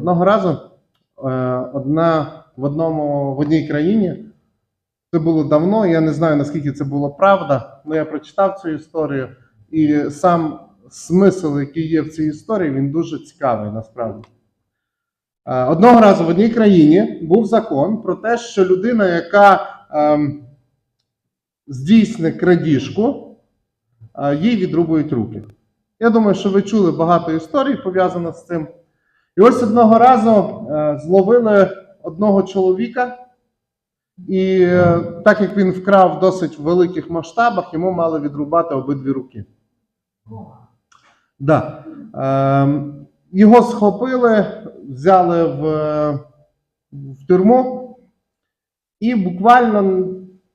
Одного разу е, одна в одному в одній країні. Це було давно. Я не знаю наскільки це було правда, але я прочитав цю історію, і сам смисл, який є в цій історії, він дуже цікавий насправді. Е, Одного разу в одній країні був закон про те, що людина, яка ем, здійснить крадіжку, е, їй відрубують руки. Я думаю, що ви чули багато історій пов'язаних з цим. І ось одного разу е, зловили одного чоловіка, і е, так як він вкрав в досить великих масштабах, йому мали відрубати обидві руки. Да. Ем, його схопили, взяли в, в тюрму, і буквально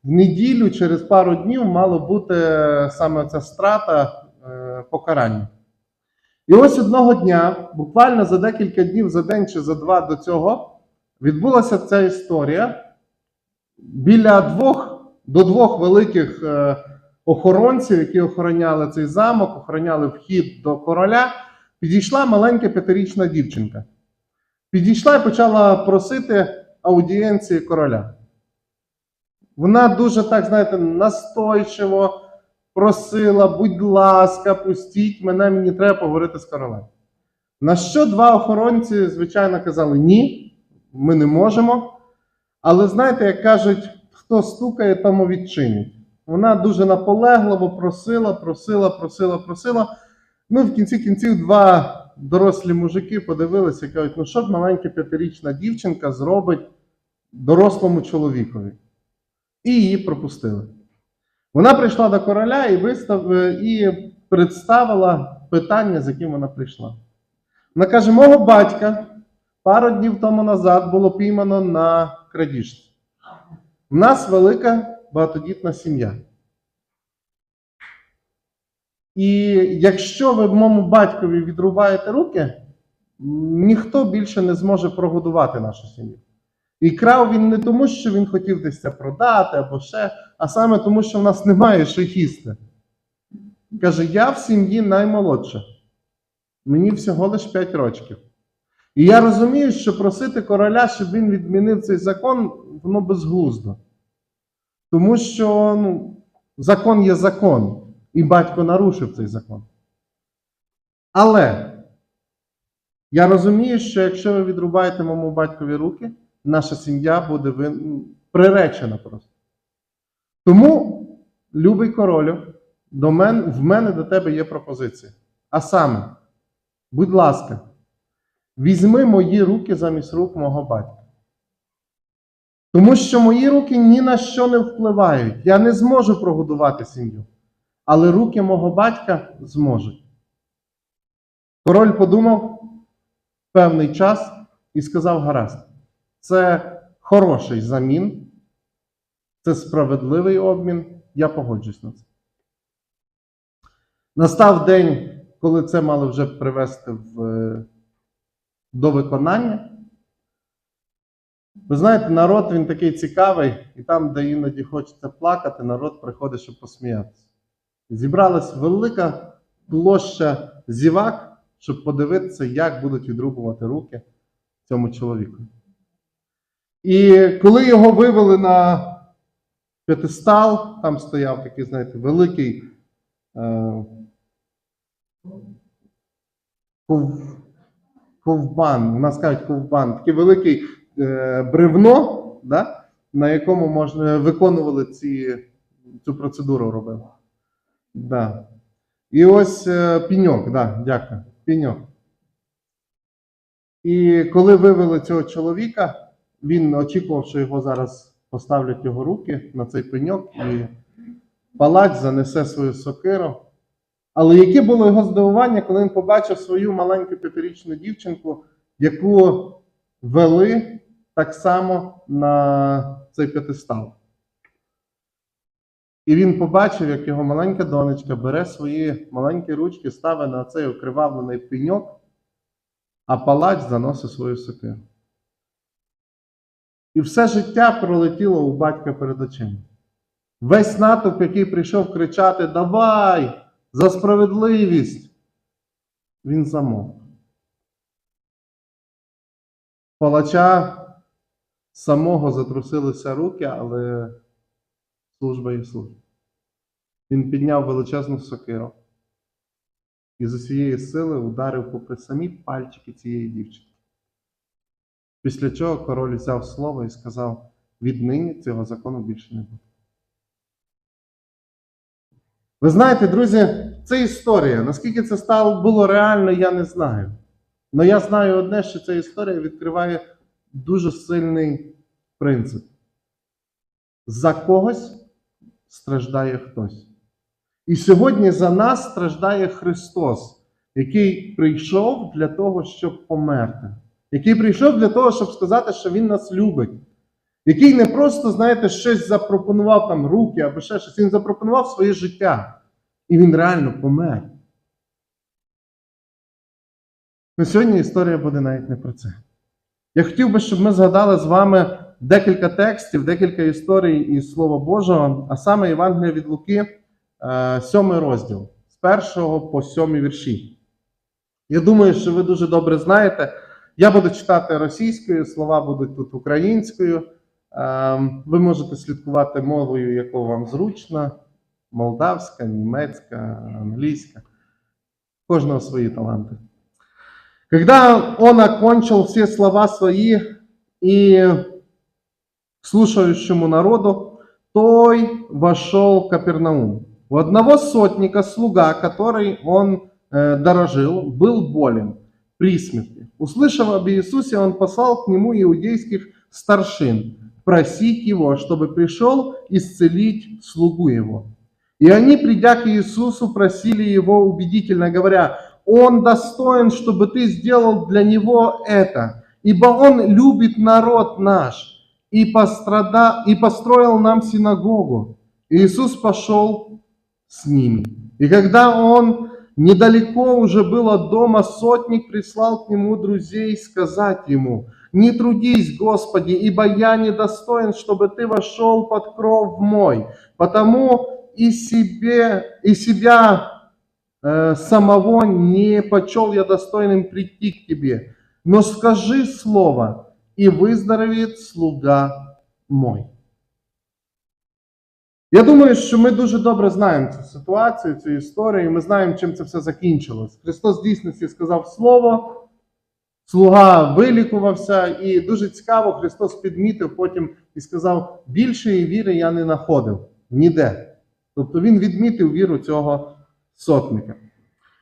в неділю, через пару днів, мало бути саме ця страта е, покарання. І ось одного дня, буквально за декілька днів, за день чи за два до цього, відбулася ця історія. Біля двох до двох великих е, охоронців, які охороняли цей замок, охороняли вхід до короля, підійшла маленька п'ятирічна дівчинка. Підійшла і почала просити аудієнції короля. Вона дуже так, знаєте, настойчиво просила, будь ласка, пустіть мене, мені треба поговорити з королем. На що два охоронці, звичайно, казали: ні, ми не можемо. Але знаєте, як кажуть, хто стукає, тому відчинять. Вона дуже наполегливо просила, просила, просила, просила. Ну, в кінці кінців два дорослі мужики подивилися і кажуть, ну що ж маленька п'ятирічна дівчинка зробить дорослому чоловікові. І її пропустили. Вона прийшла до короля і вистав, і представила питання, з яким вона прийшла. Вона каже: мого батька пару днів тому назад було піймано на крадіжці. У нас велика багатодітна сім'я. І якщо ви моєму батькові відрубаєте руки, ніхто більше не зможе прогодувати нашу сім'ю. І крав він не тому, що він хотів десь це продати або ще, а саме тому, що в нас немає що їсти. Каже: я в сім'ї наймолодша. Мені всього лише 5 років. І я розумію, що просити короля, щоб він відмінив цей закон, воно безглуздо. Тому що ну, закон є закон, і батько нарушив цей закон. Але я розумію, що якщо ви відрубаєте моєму батькові руки, наша сім'я буде вин... приречена просто. Тому, любий королю, до мен... в мене до тебе є пропозиція. А саме, будь ласка, візьми мої руки замість рук мого батька. Тому що мої руки ні на що не впливають. Я не зможу прогодувати сім'ю. Але руки мого батька зможуть. Король подумав певний час і сказав: гаразд, це хороший замін, це справедливий обмін, я погоджусь на це. Настав день, коли це мали вже привести в, до виконання. Ви знаєте, народ він такий цікавий, і там, де іноді хочеться плакати, народ приходить, щоб посміятися. Зібралась велика площа зівак, щоб подивитися, як будуть відрубувати руки цьому чоловіку. І коли його вивели на п'ятистал, там стояв такий, знаєте, великий е, ков, ковбан, у нас кажуть ковбан, такий великий е, бревно, да, на якому можна виконували ці, цю процедуру робили. Да. І ось е, піньок, да, дякую. Піньок. І коли вивели цього чоловіка, він очікував, що його зараз поставлять його руки на цей пеньок, і палач занесе свою сокиру. Але яке було його здивування, коли він побачив свою маленьку п'ятирічну дівчинку, яку вели так само на цей п'ятистал. І він побачив, як його маленька донечка бере свої маленькі ручки, ставить на цей окривавлений пеньок, а палач заносить свою сокиру. І все життя пролетіло у батька перед очима. Весь натовп, який прийшов кричати: Давай! За справедливість! Він замовк. Палача самого затрусилися руки, але служба є служба. Він підняв величезну сокиру і з усієї сили ударив попри самі пальчики цієї дівчинки. Після чого король взяв слово і сказав: віднині цього закону більше не буде. Ви знаєте, друзі, це історія. Наскільки це стало було реально, я не знаю. Але я знаю одне, що ця історія відкриває дуже сильний принцип. За когось страждає хтось. І сьогодні за нас страждає Христос, який прийшов для того, щоб померти, який прийшов для того, щоб сказати, що Він нас любить, який не просто, знаєте, щось запропонував там руки або ще щось, він запропонував своє життя. І він реально помер. Ну, сьогодні історія буде навіть не про це. Я хотів би, щоб ми згадали з вами декілька текстів, декілька історій із Слова Божого, а саме Євангелія від Луки, е, сьомий розділ, з першого по сьомий вірші. Я думаю, що ви дуже добре знаєте. Я буду читати російською, слова будуть тут українською. Е, Ви можете слідкувати мовою, яку вам зручно: молдавська, німецька, англійська. У Кожного свої таланти. Когда он окончил все слова свои и слушающему народу, той вошел в Капернаум. У одного сотника слуга, который он э, дорожил, был болен При смерти. Услышав об Иисусе, он послал к нему иудейских старшин просить его, чтобы пришел исцелить слугу его. И они, придя к Иисусу, просили его убедительно, говоря, он достоин, чтобы ты сделал для него это, ибо он любит народ наш и, пострада... и построил нам синагогу. Иисус пошел с ними. И когда он недалеко уже был от дома, сотник прислал к нему друзей сказать ему, «Не трудись, Господи, ибо я недостоин, чтобы ты вошел под кров мой, потому и, себе, и себя э, самого не почел я достойным прийти к тебе. Но скажи слово, и выздоровеет слуга мой. Я думаю, що ми дуже добре знаємо цю ситуацію, цю історію, і ми знаємо, чим це все закінчилось. Христос дійсності сказав слово, слуга вилікувався, і дуже цікаво, Христос підмітив потім і сказав: більшої віри я не знаходив ніде. Тобто Він відмітив віру цього сотника.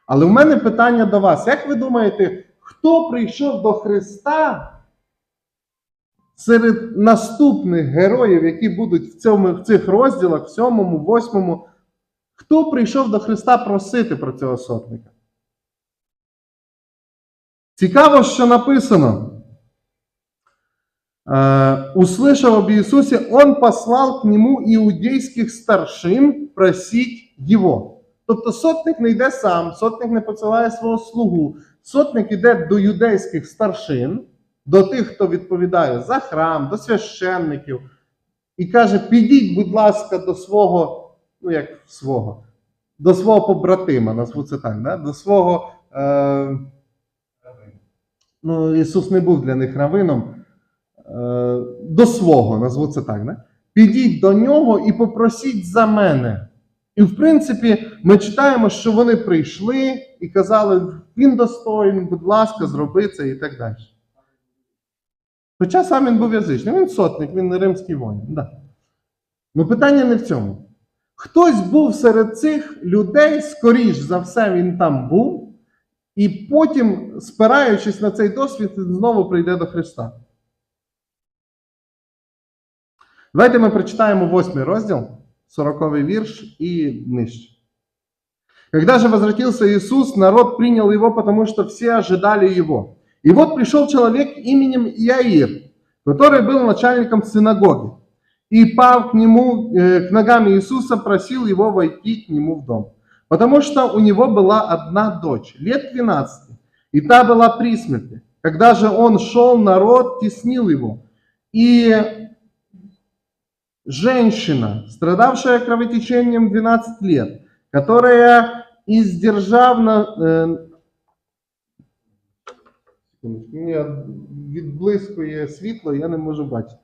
Але в мене питання до вас: як ви думаєте, хто прийшов до Христа серед наступних героїв, які будуть в, цьому, в цих розділах, в сьомому, восьмому, хто прийшов до Христа просити про цього сотника? Цікаво, що написано. Э, Услышав об Иисусе, он послал к нему іудейських старшин просить його. Тобто сотник не йде сам, сотник не посилає свого слугу. Сотник йде до юдейських старшин, до тих, хто відповідає за храм, до священників, і каже: підіть, будь ласка, до свого, ну як свого, до свого побратима, назву це так, да? до свого. Е... Ну, Ісус не був для них равином. Е, До свого, назву це так, да? підіть до нього і попросіть за мене. І, в принципі, ми читаємо, що вони прийшли і казали, він достоїн, будь ласка, зроби це і так далі. Хоча сам він був язичний, він сотник, він не римський воїн. Да. Ну питання не в цьому. Хтось був серед цих людей, скоріш за все, він там був, і потім, спираючись на цей досвід, знову прийде до Христа. Давайте ми прочитаємо восьмий розділ, 40 вірш и нижче. Когда же возвратился Иисус, народ принял его, потому что все ожидали его. И вот пришел человек именем Иаир, который был начальником синагоги. И пав к нему, э, к ногам Иисуса, просил его войти к нему в дом. Потому что у него была одна дочь, лет 12, и та была при смерти. Когда же он шел, народ теснил его. И женщина, страдавшая кровотечением 12 лет, которая издержав на... э, Секундочку, Мені відблискує світло, я не можу бачити.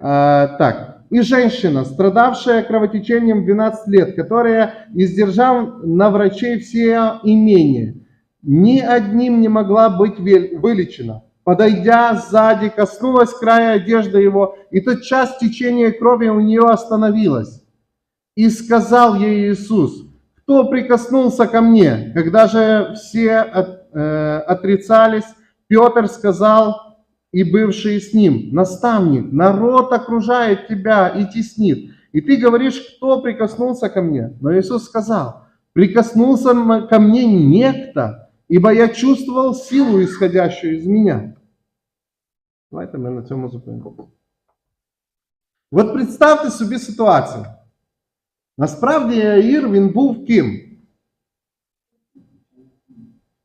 А, так. И женщина, страдавшая кровотечением 12 лет, которая, издержав на врачей все имения, ни одним не могла быть вел- вылечена. Подойдя сзади, коснулась края одежды его, и тот час течение крови у нее остановилось. И сказал ей Иисус, кто прикоснулся ко мне? Когда же все от- э, отрицались, Петр сказал, и бывшие с ним, наставник, народ окружает тебя и теснит. И ты говоришь, кто прикоснулся ко мне? Но Иисус сказал, прикоснулся м- ко мне некто, ибо я чувствовал силу, исходящую из меня. Давайте ми на цьому зупинимося. От представте собі ситуацію. Насправді Яїр він був ким?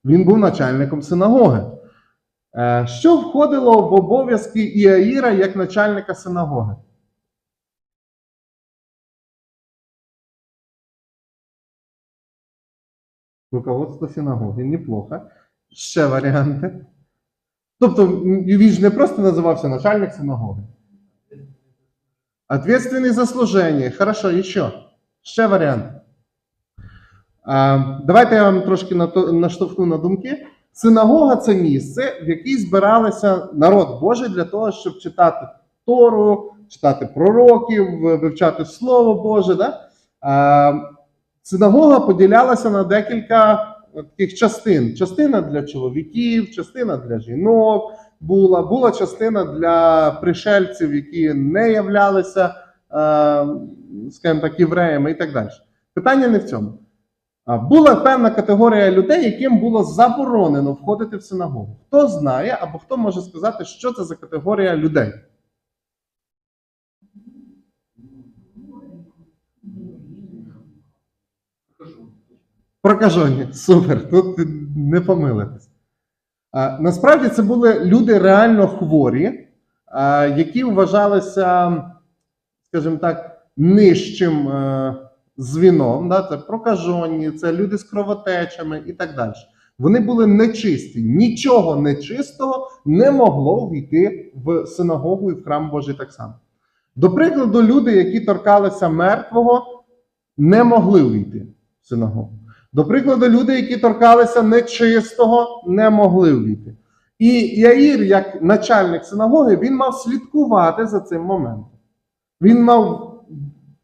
Він був начальником синагоги. Е, Що входило в обов'язки Іаїра як начальника синагоги? Руководство синагоги, неплохо. Ще варіанти. Тобто він ж не просто називався начальник синагоги. Ответственный за служение. Хорошо, еще. Ще варіант. Давайте я вам трошки наштовхну на думки. Синагога це місце, в якій збиралися народ Божий для того, щоб читати Тору, читати пророків, вивчати Слово Боже. Да? Синагога поділялася на декілька таких частин: частина для чоловіків, частина для жінок була, була частина для пришельців, які не являлися, е, скажімо так, євреями і так далі. Питання не в цьому. Була певна категорія людей, яким було заборонено входити в синагогу. Хто знає або хто може сказати, що це за категорія людей? Прокажені. Супер. Тут не помилитись. Насправді це були люди реально хворі, які вважалися, скажімо так, нижчим е, звіном. Да? Це прокажені, це люди з кровотечами і так далі. Вони були нечисті. Нічого нечистого не могло війти в синагогу і в храм Божий так само. До прикладу, люди, які торкалися мертвого, не могли увійти в синагогу. До прикладу, люди, які торкалися нечистого, не могли увійти. І Яїр, як начальник синагоги, він мав слідкувати за цим моментом. Він мав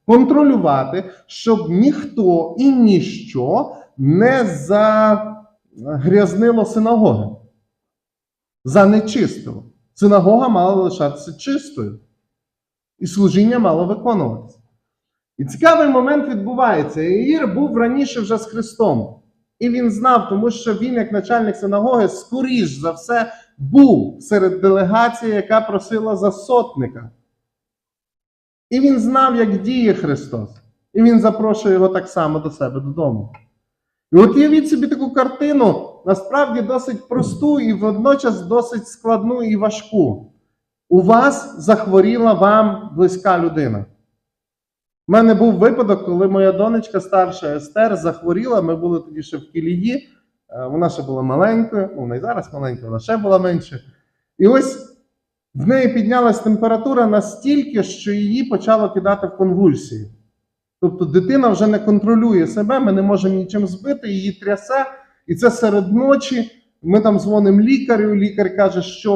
контролювати, щоб ніхто і ніщо не загрязнило синагоги. Занечистило. Синагога мала лишатися чистою. І служіння мало виконуватися. І цікавий момент відбувається. Яїр був раніше вже з Христом. І він знав, тому що він, як начальник синагоги, скоріш за все був серед делегації, яка просила за сотника. І він знав, як діє Христос. І він запрошує його так само до себе додому. І от уявіть собі таку картину, насправді досить просту і водночас досить складну і важку. У вас захворіла вам близька людина. У мене був випадок, коли моя донечка старша Естер захворіла. Ми були тоді ще в Кілії. Е, Вона ще була маленькою, ну вона і зараз маленька, вона ще була менше. І ось в неї піднялась температура настільки, що її почало кидати в конвульсії. Тобто дитина вже не контролює себе, ми не можемо нічим збити, її трясе, і це серед ночі. Ми там дзвонимо лікарю, лікар каже, що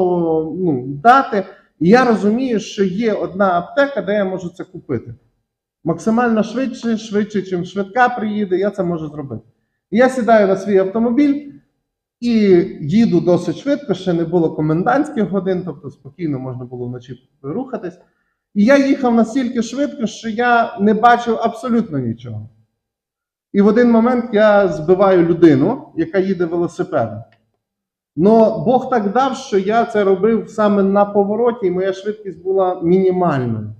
ну, дати. І я розумію, що є одна аптека, де я можу це купити. Максимально швидше, швидше, ніж швидка приїде, я це можу зробити. Я сідаю на свій автомобіль і їду досить швидко, ще не було комендантських годин, тобто спокійно можна було вночі рухатись. І я їхав настільки швидко, що я не бачив абсолютно нічого. І в один момент я збиваю людину, яка їде велосипедом. Но Бог так дав, що я це робив саме на повороті, і моя швидкість була мінімальною.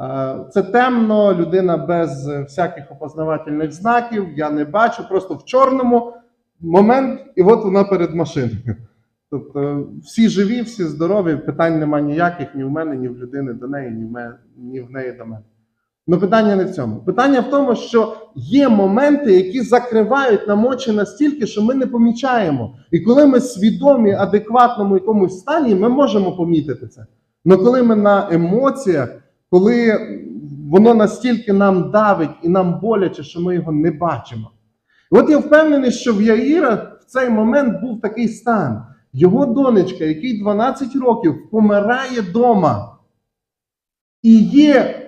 Е, Це темно, людина без е, всяких опознавательних знаків, я не бачу, просто в чорному момент, і от вона перед машиною. Тобто всі живі, всі здорові, питань нема ніяких ні в мене, ні в людини до неї, ні в, мене, ні в неї до мене. Ну питання не в цьому. Питання в тому, що є моменти, які закривають нам очі настільки, що ми не помічаємо. І коли ми свідомі, адекватному якомусь стані, ми можемо помітити це. Але коли ми на емоціях, коли воно настільки нам давить і нам боляче, що ми його не бачимо. От я впевнений, що в Яїра в цей момент був такий стан. Його донечка, який 12 років помирає вдома. І є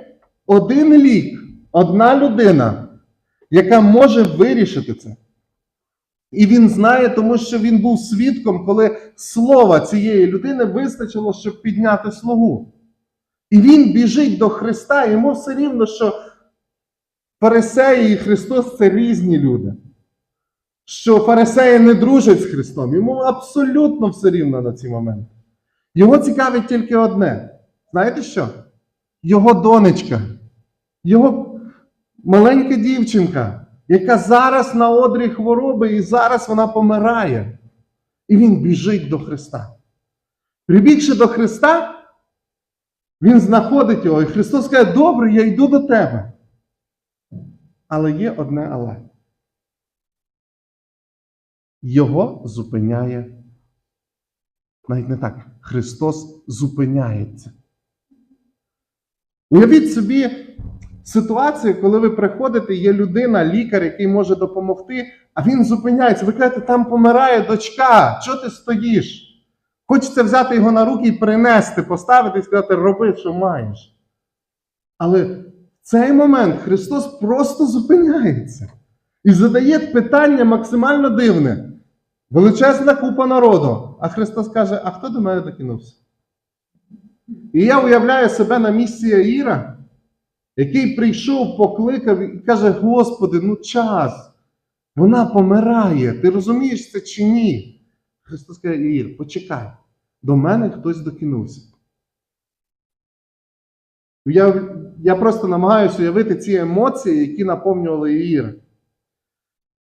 один лік, одна людина, яка може вирішити це. І він знає, тому що він був свідком, коли слова цієї людини вистачило, щоб підняти слугу. І він біжить до Христа, йому все рівно, що фарисеї і Христос це різні люди. Що фарисеї не дружать з Христом. Йому абсолютно все рівно на ці моменти. Його цікавить тільки одне. Знаєте що? Його донечка, його маленька дівчинка, яка зараз на одрі хвороби, і зараз вона помирає. І він біжить до Христа. Прибігши до Христа, він знаходить його, і Христос каже: Добре, я йду до тебе. Але є одне але. Його зупиняє. Навіть не так. Христос зупиняється. Уявіть собі ситуацію, коли ви приходите, є людина, лікар, який може допомогти, а він зупиняється. Ви кажете, там помирає дочка, чого ти стоїш? Хочеться взяти його на руки і принести, поставити і сказати, роби, що маєш. Але в цей момент Христос просто зупиняється і задає питання максимально дивне. Величезна купа народу. А Христос каже: А хто до мене докинувся? І я уявляю себе на місці Аїра, який прийшов, покликав і каже: Господи, ну час, вона помирає. Ти розумієш це чи ні? Христос каже, Аїр, почекай, до мене хтось докинувся. Я, я просто намагаюся уявити ці емоції, які наповнювали Іїра.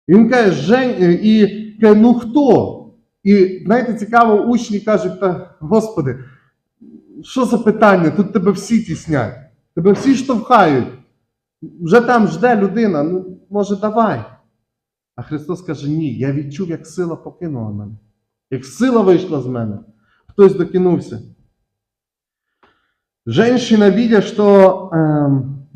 І він каже, Жень, і каже, ну хто? І знаєте, цікаво, учні кажуть, та Господи, що за питання? Тут тебе всі тіснять, тебе всі штовхають. Вже там жде людина, ну може давай. А Христос каже, ні, я відчув, як сила покинула мене, як сила вийшла з мене. Хтось докинувся. Женщина, видя, что э,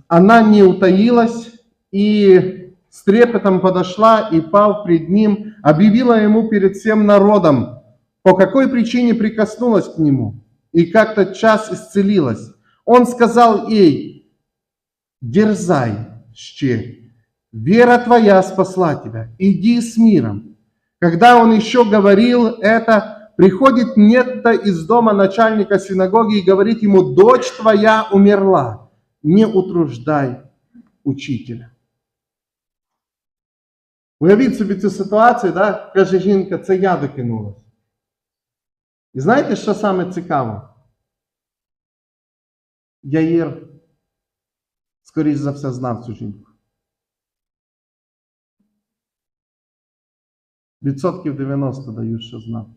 она не утаилась и с трепетом подошла и, пав пред ним, объявила ему перед всем народом, по какой причине прикоснулась к нему, и как тот час исцелилась. Он сказал ей, дерзай, ще, вера твоя спасла тебя, иди с миром. Когда он еще говорил это, приходит некто из дома начальника синагоги и говорит ему, дочь твоя умерла, не утруждай учителя. Уявіть собі цю ситуацію, да? каже жінка, це я докинулась. І знаєте, що саме цікаво? Яїр, скоріш за все, знав цю жінку. Відсотків 90 даю, що знав.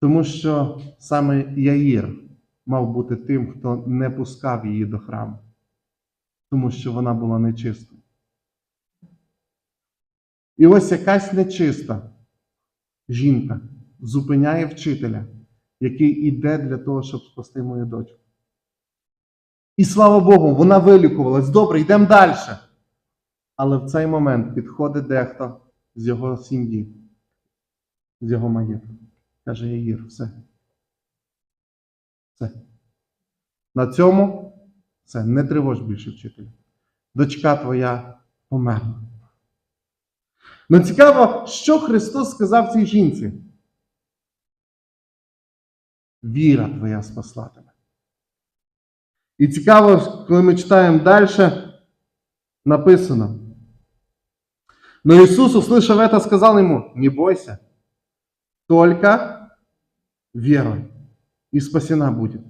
Тому що саме Яїр мав бути тим, хто не пускав її до храму, тому що вона була нечистою. І ось якась нечиста жінка зупиняє вчителя, який іде для того, щоб спасти мою дочку. І слава Богу, вона вилікувалась. Добре, йдемо далі. Але в цей момент підходить дехто з його сім'ї, з його маєтку. Каже Яїр, все. Все. На цьому все, не тривож більше вчителя. Дочка твоя померла. Ну цікаво, що Христос сказав цій жінці. Віра твоя спасла тебе. І цікаво, коли ми читаємо далі, написано. Но Иисус, услышав это, сказал ему, не бойся, только веруй, и спасена будет.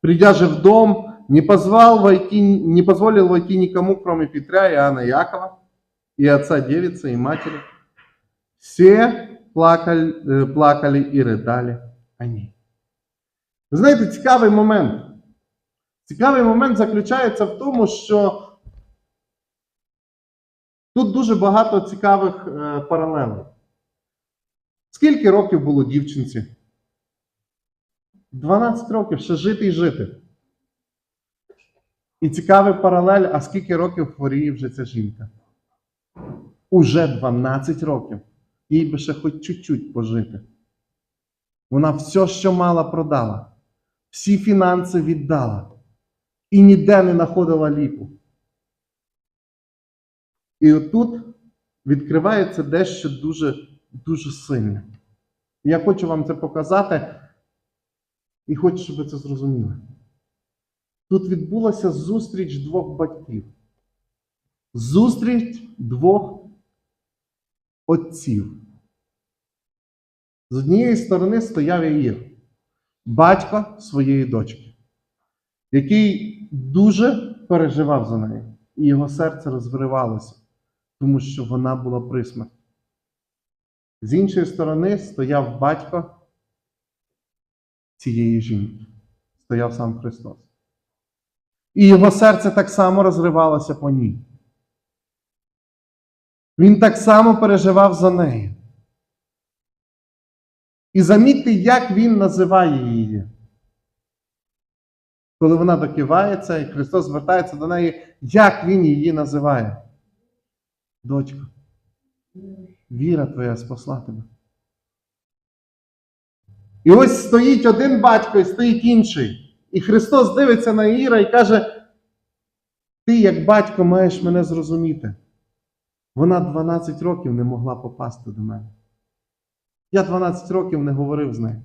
Придя же в дом, не, позвал войти, не позволил войти никому, кроме Петра, Иоанна и Якова, и отца девицы, и матери. Все плакали, э, плакали и рыдали о ней. Ви знаєте, цікавий момент. Цікавий момент заключається в тому, що тут дуже багато цікавих е, паралелей. Скільки років було дівчинці? 12 років ще жити і жити. І цікавий паралель, а скільки років хворіє вже ця жінка? Уже 12 років. Їй би ще хоч чуть-чуть пожити. Вона все, що мала, продала, всі фінанси віддала і ніде не знаходила ліку. І отут відкривається дещо дуже, дуже сильне. Я хочу вам це показати і хочу, щоб ви це зрозуміли. Тут відбулася зустріч двох батьків. Зустріч двох отців. З однієї сторони стояв Яїр, батько своєї дочки, який дуже переживав за нею, і його серце розривалося, тому що вона була при смерті. З іншої сторони стояв батько цієї жінки, стояв сам Христос. І його серце так само розривалося по ній. Він так само переживав за нею. І замітьте, як він називає її. Коли вона докивається, і Христос звертається до неї, як він її називає? Дочко, віра твоя спасла тебе. І ось стоїть один батько і стоїть інший. І Христос дивиться на Іра і каже: Ти, як батько, маєш мене зрозуміти. Вона 12 років не могла попасти до мене. Я 12 років не говорив з нею.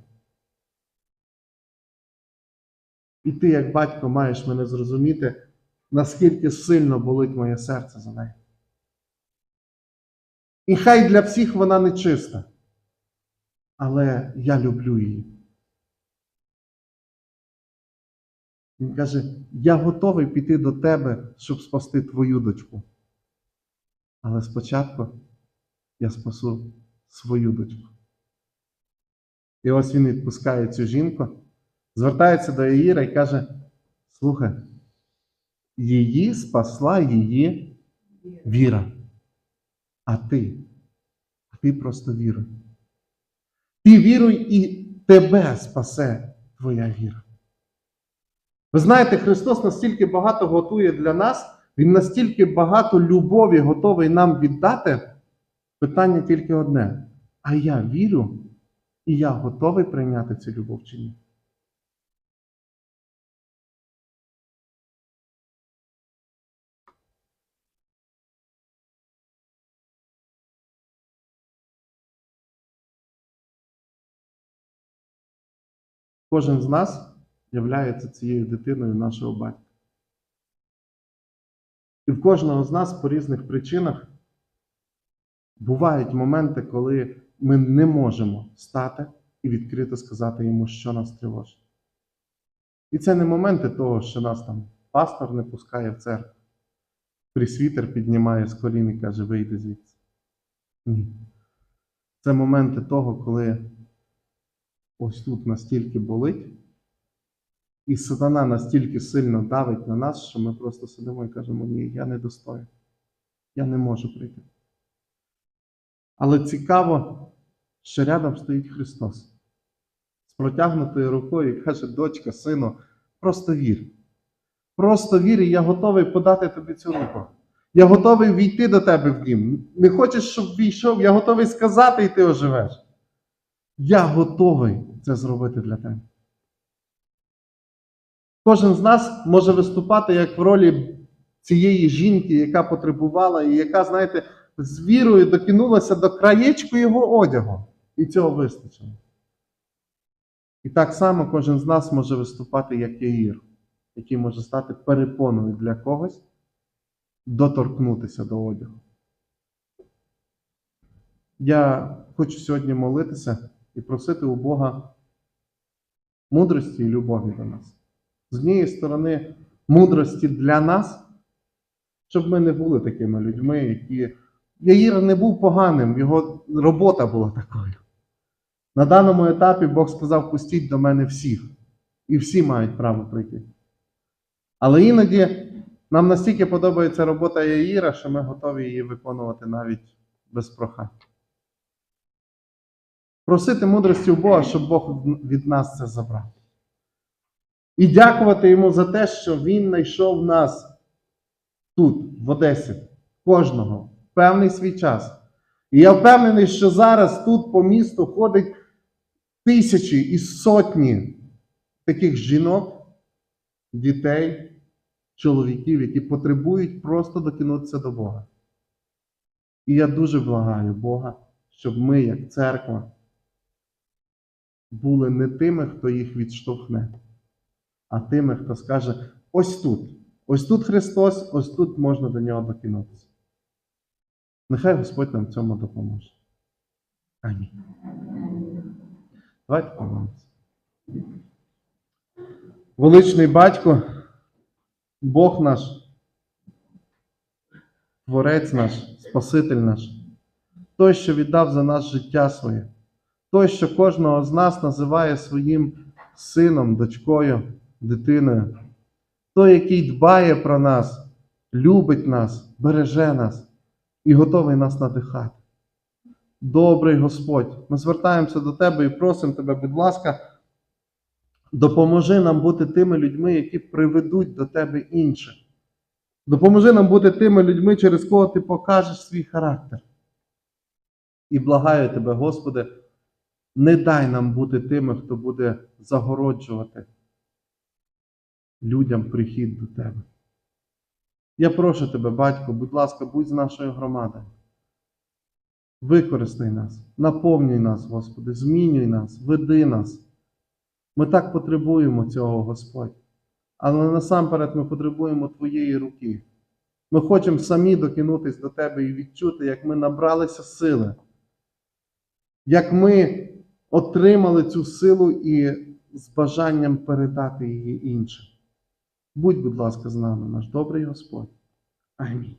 І ти, як батько, маєш мене зрозуміти, наскільки сильно болить моє серце за нею. І хай для всіх вона не чиста, але я люблю її. Він каже: я готовий піти до тебе, щоб спасти твою дочку. Але спочатку я спасу свою дочку. І ось він відпускає цю жінку, звертається до Яїра і каже: слухай, її спасла її віра. А ти, а ти просто віруй. Ти віруй і тебе спасе твоя віра. Ви знаєте, Христос настільки багато готує для нас, Він настільки багато любові готовий нам віддати. Питання тільки одне: а я вірю, і я готовий прийняти цю любов чи ні? Кожен з нас являється цією дитиною нашого батька. І в кожного з нас по різних причинах бувають моменти, коли ми не можемо стати і відкрито сказати йому, що нас тривожить. І це не моменти того, що нас там пастор не пускає в церкву, присвітер піднімає з колін і каже, вийди звідси. Ні. Це моменти того, коли ось тут настільки болить, і сатана настільки сильно давить на нас, що ми просто сидимо і кажемо, ні, я не достою. Я не можу прийти. Але цікаво, що рядом стоїть Христос з протягнутою рукою і каже, дочка, сину, просто вір. Просто вір, і я готовий подати тобі цю руку. Я готовий війти до тебе в дім. Не хочеш, щоб війшов, я готовий сказати, і ти оживеш. Я готовий це зробити для тебе. Кожен з нас може виступати як в ролі цієї жінки, яка потребувала, і яка, знаєте, з вірою докинулася до краєчку його одягу. І цього вистачило. І так само кожен з нас може виступати як Яїр, який може стати перепоною для когось доторкнутися до одягу. Я хочу сьогодні молитися і просити у Бога мудрості і любові до нас. З однієї сторони, мудрості для нас, щоб ми не були такими людьми, які. Яїр не був поганим, його робота була такою. На даному етапі Бог сказав: пустіть до мене всіх. І всі мають право прийти. Але іноді нам настільки подобається робота Яїра, що ми готові її виконувати навіть без прохань. Просити мудрості у Бога, щоб Бог від нас це забрав. І дякувати йому за те, що Він знайшов нас тут, в Одесі, кожного, певний свій час. І я впевнений, що зараз тут по місту ходить тисячі і сотні таких жінок, дітей, чоловіків, які потребують просто докинутися до Бога. І я дуже благаю Бога, щоб ми, як церква, були не тими, хто їх відштовхне, а тими, хто скаже: ось тут, ось тут Христос, ось тут можна до нього докинутися. Нехай Господь нам в цьому допоможе. Амінь. Давайте помолимося. Величний батько, Бог наш, Творець наш, Спаситель наш, той, що віддав за нас життя своє, той, що кожного з нас називає своїм сином, дочкою, дитиною, той, який дбає про нас, любить нас, береже нас і готовий нас надихати. Добрий Господь, ми звертаємося до Тебе і просимо Тебе, будь ласка, допоможи нам бути тими людьми, які приведуть до Тебе інших. Допоможи нам бути тими людьми, через кого Ти покажеш свій характер. І благаю Тебе, Господи, не дай нам бути тими, хто буде загороджувати людям прихід до Тебе. Я прошу Тебе, батько, будь ласка, будь з нашою громадою. Використай нас, наповнюй нас, Господи, змінюй нас, веди нас. Ми так потребуємо цього, Господь. Але насамперед ми потребуємо Твоєї руки. Ми хочемо самі докинутись до Тебе і відчути, як ми набралися сили, як ми отримали цю силу і з бажанням передати її іншим. Будь, будь ласка, з нами, наш добрий Господь. Амінь.